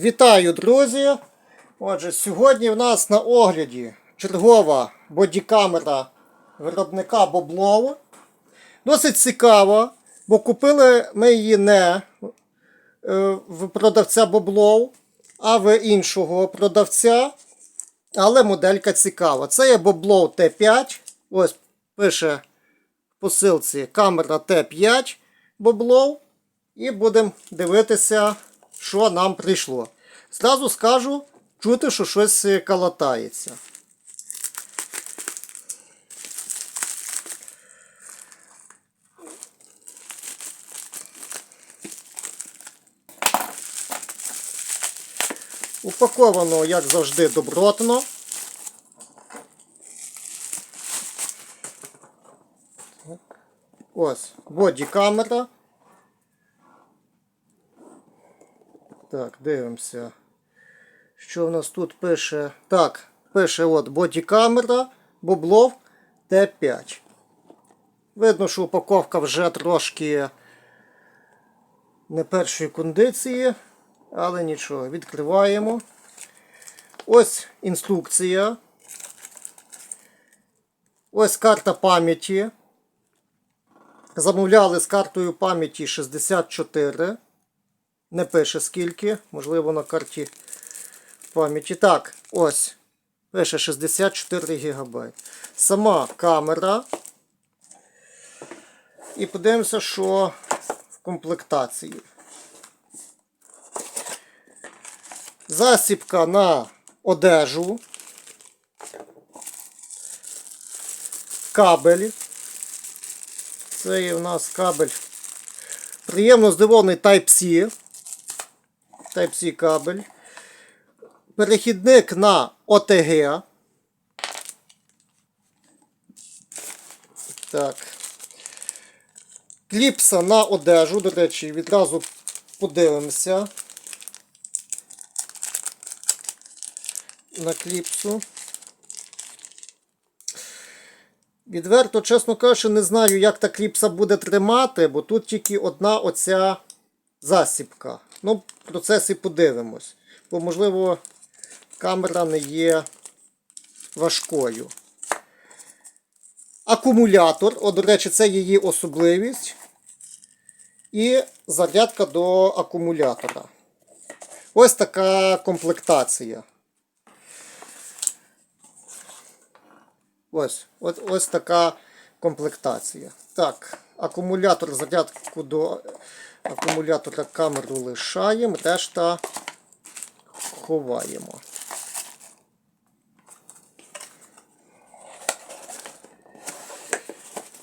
Вітаю, друзі! Отже, сьогодні в нас на огляді чергова бодікамера виробника Боблов. Досить цікаво, бо купили ми її не е, в продавця Боблов, а в іншого продавця. Але моделька цікава. Це є Боблов Т5. Ось пише в посилці камера Т5 Боблов. І будемо дивитися, що нам прийшло. Зразу скажу, чути, що щось е, калатається. Упаковано, як завжди, добротно. Ось, бодікамера. Так, дивимося. Що в нас тут пише? Так, пише от бодікамера, Боблов Т5. Видно, що упаковка вже трошки не першої кондиції, але нічого, відкриваємо. Ось інструкція. Ось карта пам'яті. Замовляли з картою пам'яті 64. Не пише скільки, можливо, на карті пам'яті. Так, ось. Пише 64 ГБ. Сама камера. І подивимося, що в комплектації. Засібка на одежу. Кабель. Це є в нас кабель. Приємно здивований Type-C. Type-C кабель. Перехідник на OTG. Так. Кліпса на одежу, до речі, відразу подивимося. На кліпсу. Відверто, чесно кажучи, не знаю, як та кліпса буде тримати, бо тут тільки одна оця засібка. Ну, в процесі подивимось. Бо, можливо, камера не є важкою. Акумулятор, о, до речі, це її особливість. І зарядка до акумулятора. Ось така комплектація. Ось, ось, ось така комплектація. Так, акумулятор, зарядку до акумулятора камеру лишаємо, решта ховаємо.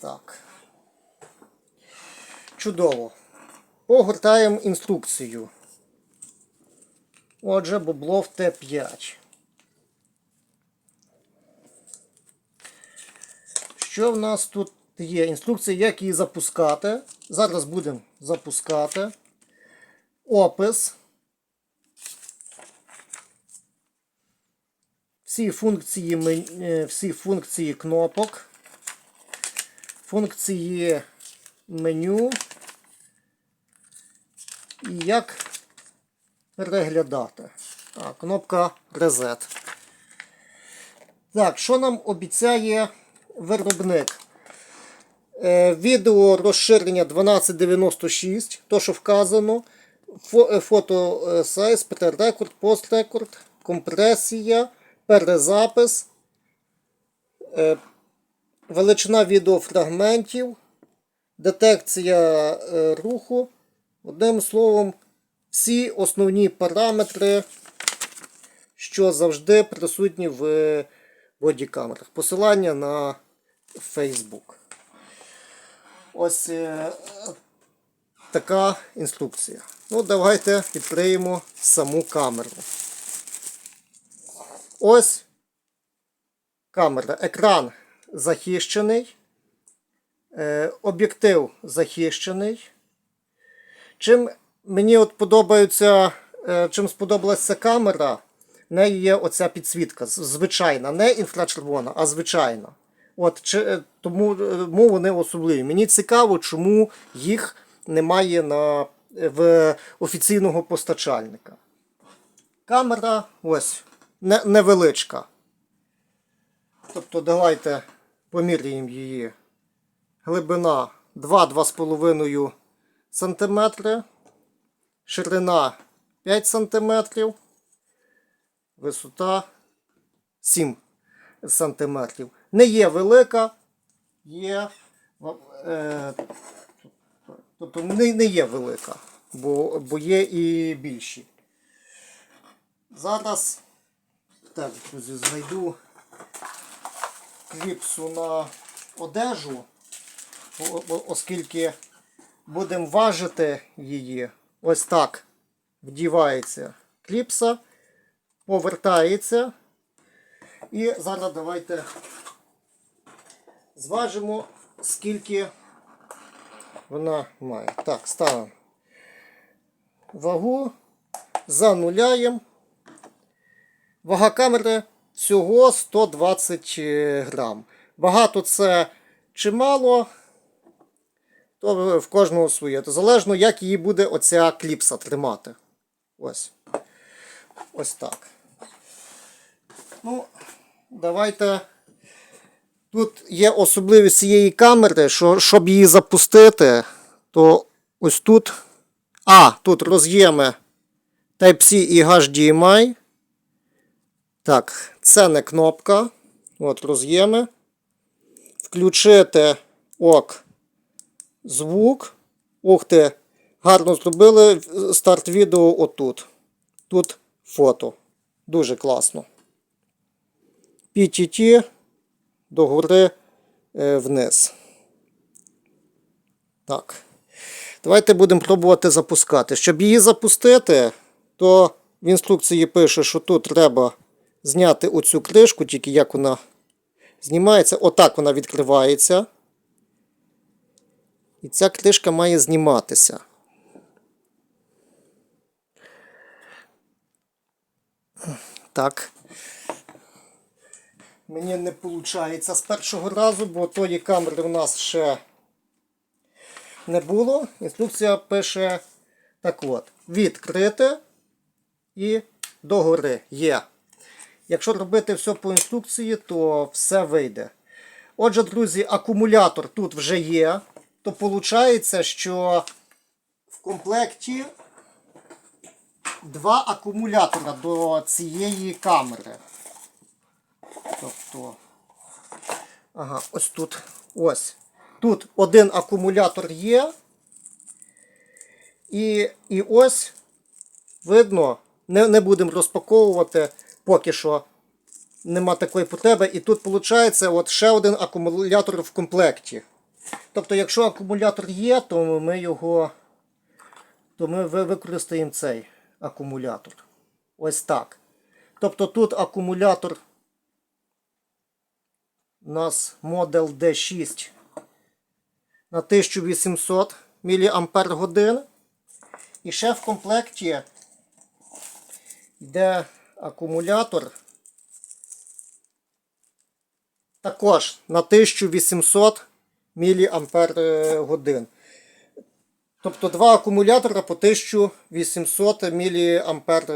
Так. Чудово. Погортаємо інструкцію. Отже, Боблов Т5. Що в нас тут є? Інструкція, як її запускати. Зараз будемо запускати. Опис. Всі функції, е, всі функції кнопок. Функції меню. І як переглядати. А, кнопка Reset. Так, що нам обіцяє виробник? Е, Відео розширення 1296, то що вказано. Е, Фото е, сайз, предрекорд, пострекорд, компресія, перезапис, величина відеофрагментів, детекція руху. Одним словом, всі основні параметри, що завжди присутні в бодікамерах. Посилання на Facebook. Ось е, така інструкція. Ну, давайте відкриємо саму камеру. Ось камера. Екран захищений. Е, об'єктив захищений. Чим мені от подобається, е, чим сподобалася камера, в неї є оця підсвітка. Звичайна, не інфрачервона, а звичайна. От, чи, е, тому, е, тому вони особливі. Мені цікаво, чому їх немає на, в офіційного постачальника. камера ось не, невеличка. Тобто давайте поміряємо її. Глибина 2-2,5 см, ширина 5 см, висота 7 см. Не є велика, є. Е, тобто не, не є велика, бо, бо є і більші. Зараз так, друзі, знайду кліпсу на одежу, оскільки будемо важити її. Ось так вдівається кліпса, повертається. І зараз давайте зважимо, скільки вона має. Так, ставимо вагу, зануляємо. Вага камери всього 120 грам. Багато це чи мало, то в кожного своє. То залежно, як її буде оця кліпса тримати. Ось. Ось так. Ну, давайте. Тут є особливість цієї камери, що щоб її запустити, то ось тут. А, тут роз'єми Type-C і HDMI. Так, це не кнопка. От роз'єми. Включити ок звук. Ух ти, гарно зробили старт відео отут. Тут фото. Дуже класно. PTT догори е, вниз. Так. Давайте будемо пробувати запускати. Щоб її запустити, то в інструкції пише, що тут треба зняти оцю кришку, тільки як вона знімається. Отак вона відкривається. І ця кришка має зніматися. Так. Мені не виходить з першого разу, бо тої камери в нас ще не було. Інструкція пише так от. Відкрити і догори є. Якщо робити все по інструкції, то все вийде. Отже, друзі, акумулятор тут вже є. То виходить, що в комплекті два акумулятора до цієї камери. Тобто, ага, ось тут. Ось. Тут один акумулятор є. І, і ось видно, не, не будемо розпаковувати поки що. Нема такої потреби. І тут виходить от ще один акумулятор в комплекті. Тобто, якщо акумулятор є, то ми його то ми використаємо цей акумулятор. Ось так. Тобто тут акумулятор у нас Model D6 на 1800 мАч. І ще в комплекті йде акумулятор також на 1800 мАч. Тобто два акумулятора по 1800 мАч.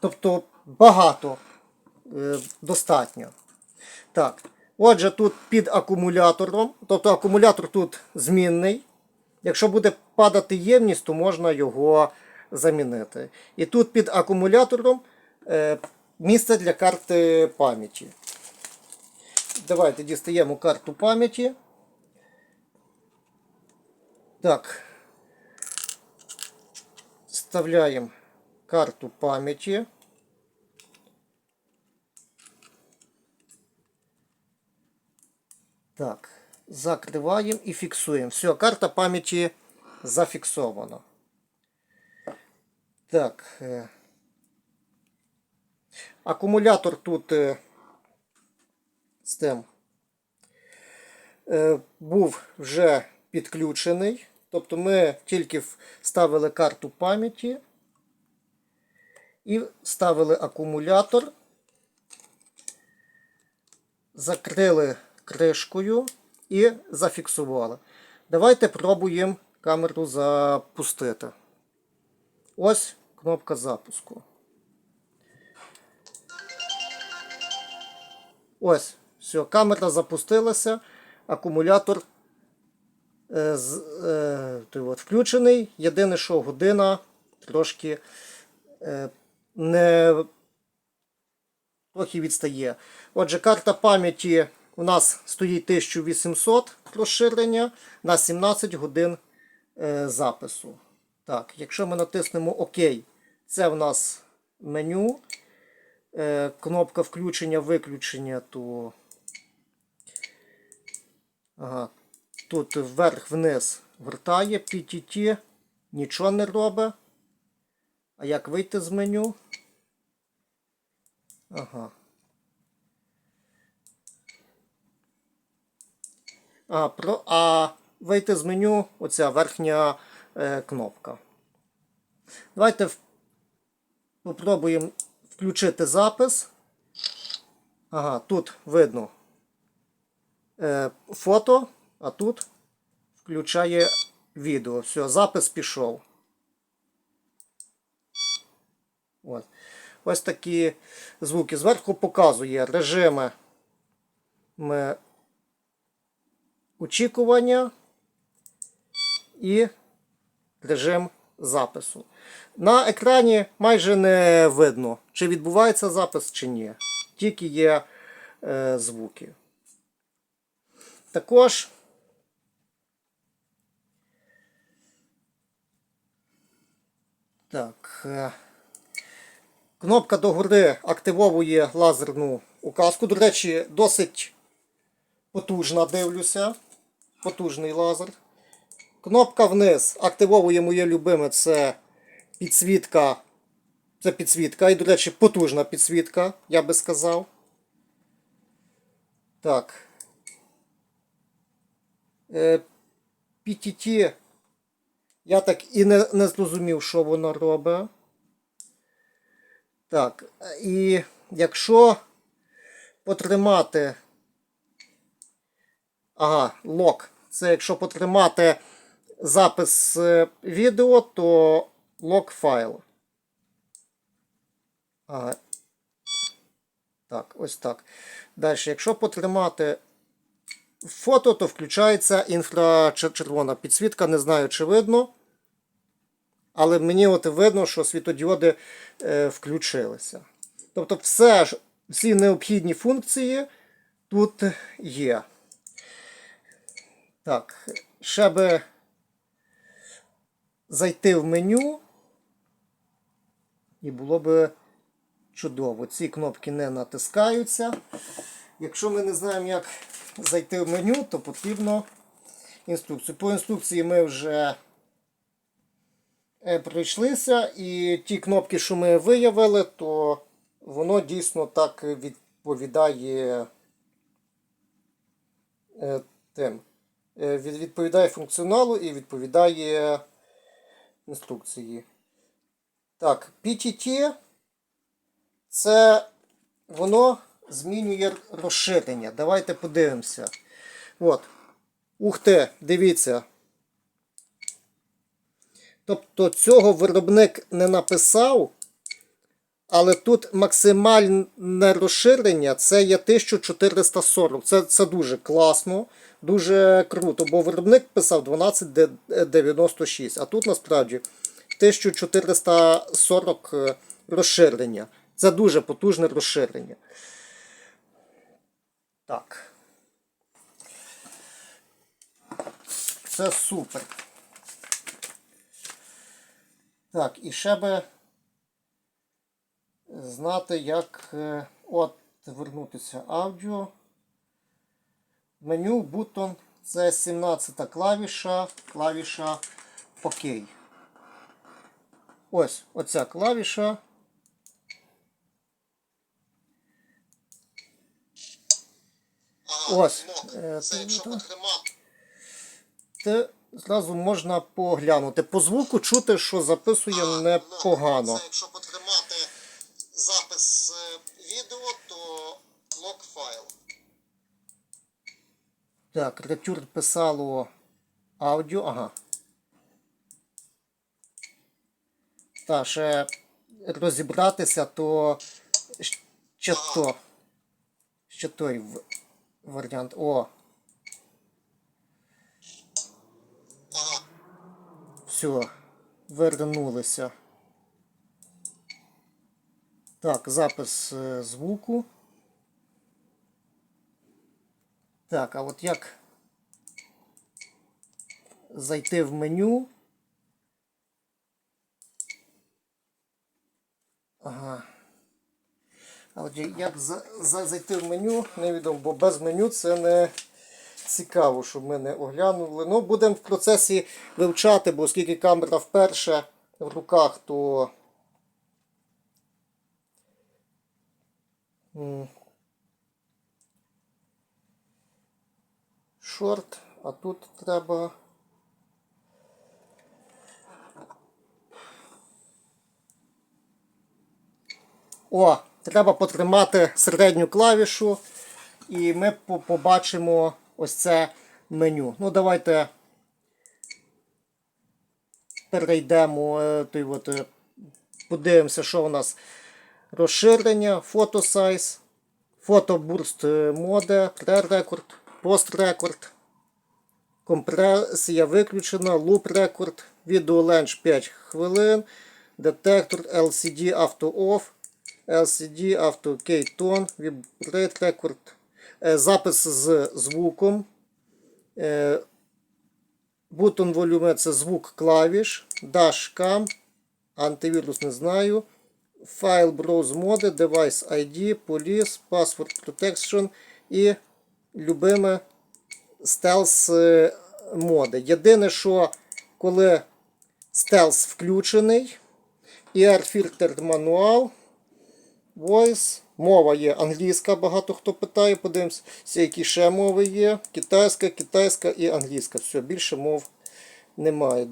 Тобто багато е, достатньо. Так. Отже, тут під акумулятором, тобто акумулятор тут змінний. Якщо буде падати ємність, то можна його замінити. І тут під акумулятором е, місце для карти пам'яті. Давайте дістаємо карту пам'яті. Так. Вставляємо карту пам'яті. Так, закриваємо і фіксуємо. Все, карта пам'яті зафіксована. Так. е, Акумулятор тут е, з тим е, був вже підключений. Тобто ми тільки вставили карту пам'яті і вставили акумулятор, закрили кришкою і зафіксували. Давайте пробуємо камеру запустити. Ось кнопка запуску. Ось, все, камера запустилася, акумулятор е, е, от, включений. Єдине, що година трошки е, не трохи відстає. Отже, карта пам'яті у нас стоїть 1800 розширення на 17 годин е, запису. Так, якщо ми натиснемо ОК, це в нас меню. Е, кнопка включення-виключення, то ага, тут вверх-вниз вертає, PTT нічого не робить. А як вийти з меню? Ага. А, про, а вийти з меню оця верхня е, кнопка. Давайте попробуємо включити запис. Ага, тут видно е, фото, а тут включає відео. Все, запис пішов. Ось. Ось такі звуки. Зверху показує режими ми очікування і режим запису. На екрані майже не видно, чи відбувається запис, чи ні. Тільки є е, звуки. Також так. Е, кнопка догори активовує лазерну указку. До речі, досить потужна, дивлюся. Потужний лазер. Кнопка вниз активовує моє любиме це підсвітка. Це підсвітка. І, до речі, потужна підсвітка, я би сказав. Так. Е, PTT. Я так і не, не зрозумів, що воно робить. Так. І якщо потримати. Ага, лок. Це якщо потримати запис е, відео, то лок файл. Ага. Так, ось так. Далі, якщо потримати фото, то включається інфрачервона підсвітка. Не знаю, чи видно. Але мені от видно, що світодіоди е, включилися. Тобто, все, всі необхідні функції тут є. Так, ще би зайти в меню. І було би чудово. Ці кнопки не натискаються. Якщо ми не знаємо, як зайти в меню, то потрібно інструкцію. По інструкції ми вже е, пройшлися, і ті кнопки, що ми виявили, то воно дійсно так відповідає е, тим. Е, Відповідає функціоналу і відповідає інструкції. Так, PTT це воно змінює розширення. Давайте подивимося. От. Ух ти, дивіться. Тобто цього виробник не написав, але тут максимальне розширення це є 1440. Це, це дуже класно, дуже круто, бо виробник писав 1296, а тут насправді 1440 е, розширення. Це дуже потужне розширення. Так. Це супер. Так, і ще би знати, як е, от вернутися аудіо. Меню, бутон. Це 17 клавіша, клавіша ОК. Ось оця клавіша. Ось. е, Це якщо потримати. Те зразу можна поглянути. По звуку чути, що записує непогано. Це якщо потримати запис е, відео, то лок файл. Так, ретюр писало аудіо. Ага. та, ще розібратися, то ще то. Ще той варіант. О, все. Вернулися. Так, запис е, звуку. Так, а от як зайти в меню? Ага. А от як за, за, зайти в меню, невідомо, бо без меню це не цікаво, щоб ми не оглянули. Ну, будемо в процесі вивчати, бо оскільки камера вперше в руках, то. Шорт, а тут треба. О, треба потримати середню клавішу, і ми побачимо ось це меню. Ну, давайте перейдемо, е, той от, е, подивимося, що у нас розширення, фотосайз, фотобурст е, моде, пререкорд, пострекорд, компресія виключена, луп рекорд, відеоленж 5 хвилин, детектор LCD Auto Off, LCD Auto K-Tone, Vibrate Record, е, запис з звуком, е, Button Volume це звук клавіш, Dashcam, антивірус не знаю, Файл Browse Mode, Device ID, Police, Password Protection і любиме Stealth е, моди. Єдине, що коли Stealth включений, ER Filter Manual, Voice, мова є англійська, багато хто питає, подивимося, які ще мови є. Китайська, китайська і англійська. Все, більше мов немає.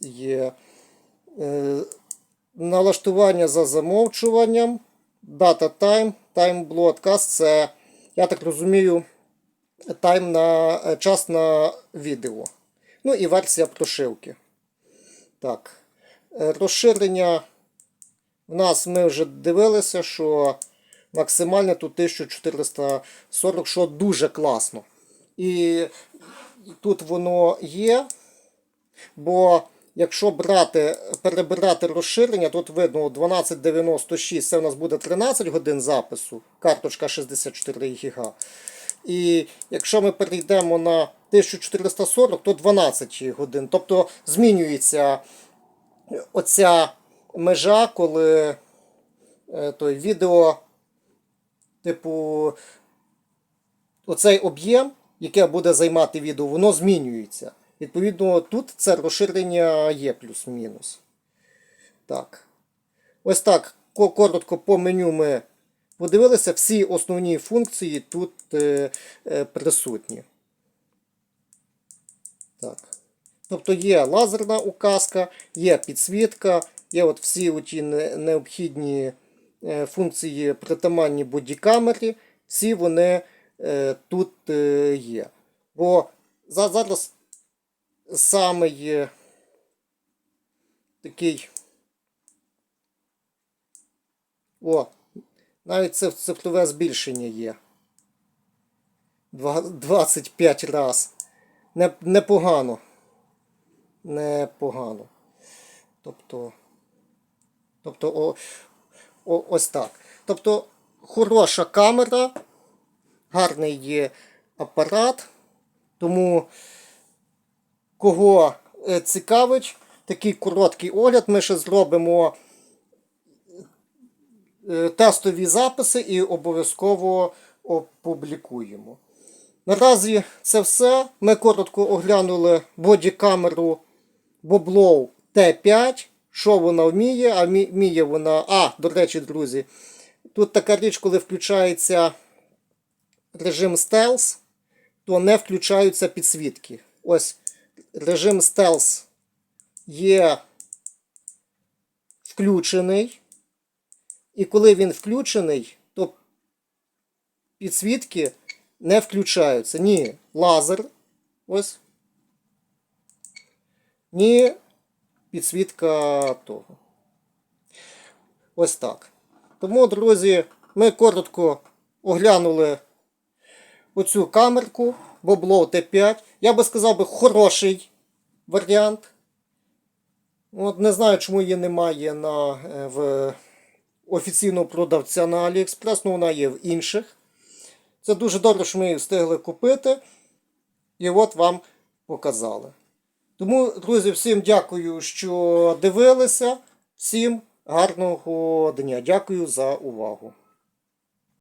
Є е, налаштування за замовчуванням, Data Time, Time Broadcast це, я так розумію, тайм на е, час на відео. Ну і версія прошивки. Так. Е, Розширення в нас ми вже дивилися, що максимальне тут 1440, що дуже класно. І тут воно є. Бо якщо брати, перебирати розширення, тут видно 1296, це у нас буде 13 годин запису, карточка 64 ГБ. І якщо ми перейдемо на 1440, то 12 годин. Тобто змінюється оця межа, коли е, той відео, типу, оцей об'єм, яке буде займати відео, воно змінюється. Відповідно, тут це розширення є плюс-мінус. Так. Ось так. Коротко по меню ми подивилися. Всі основні функції тут е, е, присутні. Так. Тобто є лазерна указка, є підсвітка, є от всі оті необхідні е, функції притаманні бодікамері, всі вони тут є. Бо зараз самий такий. О, навіть це цифрове збільшення є. 25 раз. Не, непогано. Непогано. Тобто. Тобто, о, о, ось так. Тобто, хороша камера, гарний є апарат. Тому кого е, цікавить такий короткий огляд, ми ще зробимо тестові записи і обов'язково опублікуємо. Наразі це все. Ми коротко оглянули бодікамеру Boblow T5. Що вона вміє? А вміє вона. А, до речі, друзі, тут така річ, коли включається режим Stealth, то не включаються підсвітки. Ось режим Stealth є включений. І коли він включений, то підсвітки не включаються. Ні лазер. Ось. Ні підсвітка того. Ось так. Тому, друзі, ми коротко оглянули оцю камерку Boblo T5. Я би сказав би хороший варіант. От не знаю, чому її немає на, е, в офіційного продавця на AliExpress, ну вона є в інших. Це дуже добре, що ми її встигли купити. І от вам показали. Тому, друзі, всім дякую, що дивилися. Всім гарного дня. Дякую за увагу.